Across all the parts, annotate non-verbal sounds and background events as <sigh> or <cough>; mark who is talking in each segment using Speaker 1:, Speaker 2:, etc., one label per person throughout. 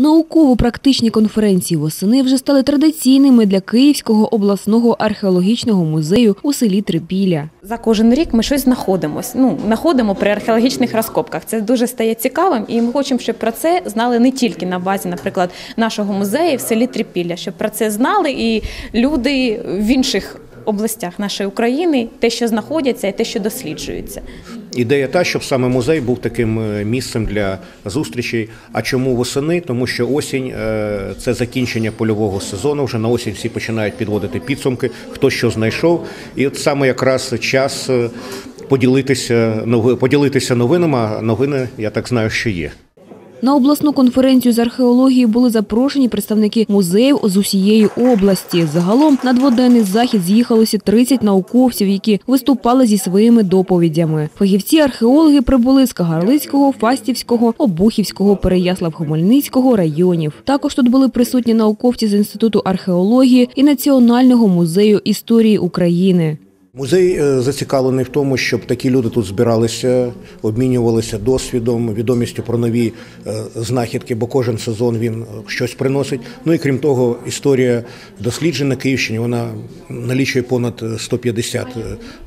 Speaker 1: Науково-практичні конференції восени вже стали традиційними для Київського обласного археологічного музею у селі Трипілля.
Speaker 2: За кожен рік ми щось знаходимось. Ну, знаходимо при археологічних розкопках. Це дуже стає цікавим, і ми хочемо, щоб про це знали не тільки на базі, наприклад, нашого музею в селі Трипілля, щоб про це знали і люди в інших областях нашої України, те, що знаходяться, і те, що досліджується.
Speaker 3: Ідея та, щоб саме музей був таким е, місцем для зустрічей. А чому восени? Тому що осінь е, це закінчення польового сезону. Вже на осінь всі починають підводити підсумки, хто що знайшов. І от саме якраз час е, поділитися поділитися новинами. А новини, я так знаю, що є.
Speaker 1: На обласну конференцію з археології були запрошені представники музеїв з усієї області. Загалом на дводенний захід з'їхалося 30 науковців, які виступали зі своїми доповідями. Фахівці-археологи прибули з Кагарлицького, Фастівського, Обухівського, Переяслав-Хмельницького районів. Також тут були присутні науковці з Інституту археології і Національного музею історії України.
Speaker 3: Музей е, зацікавлений в тому, щоб такі люди тут збиралися, обмінювалися досвідом, відомістю про нові е, знахідки, бо кожен сезон він е, щось приносить. Ну і крім того, історія досліджень Київщині вона налічує понад 150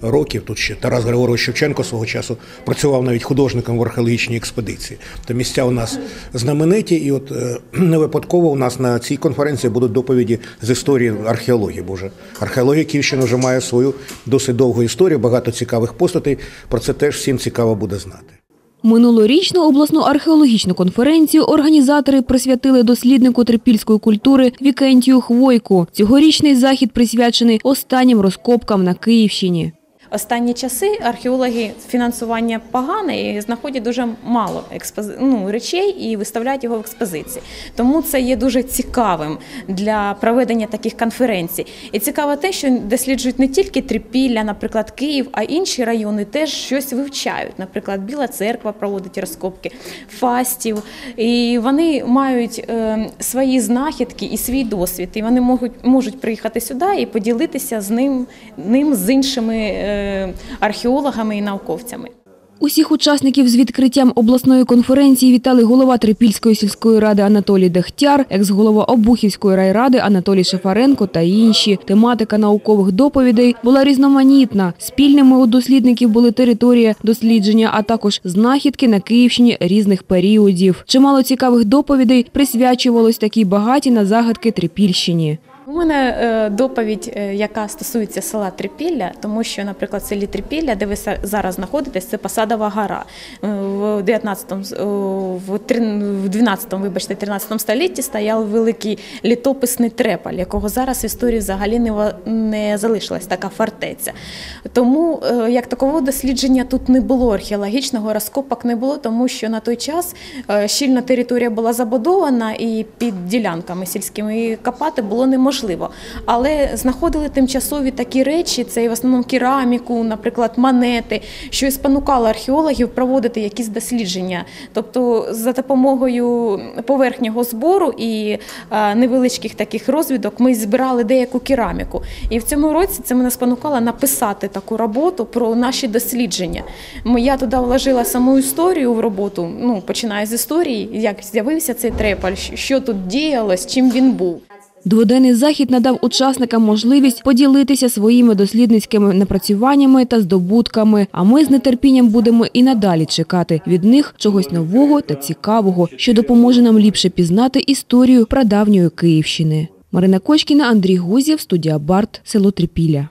Speaker 3: років. Тут ще Тарас Григорович Шевченко свого часу працював навіть художником в археологічній експедиції. То місця у нас знамениті, і от <clears throat> не випадково у нас на цій конференції будуть доповіді з історії археології. Бо вже археологія Київщини вже має свою досить довгу історію, багато цікавих постатей. Про це теж всім цікаво буде знати.
Speaker 1: Минулорічну обласну археологічну конференцію організатори присвятили досліднику трипільської культури Вікентію Хвойку. Цьогорічний захід присвячений останнім розкопкам на Київщині.
Speaker 2: Останні часи археологи фінансування погане і знаходять дуже мало експози... ну, речей і виставляють його в експозиції. Тому це є дуже цікавим для проведення таких конференцій. І цікаво те, що досліджують не тільки Трипілля, наприклад, Київ, а інші райони теж щось вивчають. Наприклад, Біла церква проводить розкопки, фастів. І вони мають е, свої знахідки і свій досвід. І вони можуть, можуть приїхати сюди і поділитися з ним, ним з іншими. Е, археологами і науковцями.
Speaker 1: Усіх учасників з відкриттям обласної конференції вітали голова Трипільської сільської ради Анатолій Дехтяр, екс-голова Обухівської райради Анатолій Шефаренко та інші. Тематика наукових доповідей була різноманітна. Спільними у дослідників були територія дослідження, а також знахідки на Київщині різних періодів. Чимало цікавих доповідей присвячувалось такій багаті на загадки Трипільщині.
Speaker 2: У мене е, доповідь, е, яка стосується села Трипілля, тому що, наприклад, в селі Трипілля, де ви зараз знаходитесь, це Посадова гора. Е, В 19 в 12 вибачте, 13 столітті стояв великий літописний трепаль, якого зараз в історії взагалі не залишилась така фортеця. Тому як такого дослідження тут не було археологічного розкопок не було, тому що на той час щільна територія була забудована і під ділянками сільськими і копати було неможливо можливо. Але знаходили тимчасові такі речі, це і в основному кераміку, наприклад, монети, що і спонукало археологів проводити якісь дослідження. Тобто, за допомогою поверхнього збору і невеличких таких розвідок ми збирали деяку кераміку. І в цьому році це мене спонукало написати таку роботу про наші дослідження. Я туди вложила саму історію в роботу, ну починаю з історії, як з'явився цей трепаль, що тут діялось, чим він був.
Speaker 1: Дводенний захід надав учасникам можливість поділитися своїми дослідницькими напрацюваннями та здобутками. А ми з нетерпінням будемо і надалі чекати від них чогось нового та цікавого, що допоможе нам ліпше пізнати історію прадавньої Київщини. Марина Кочкіна, Андрій Гузєв, студія Барт, село Трипілля.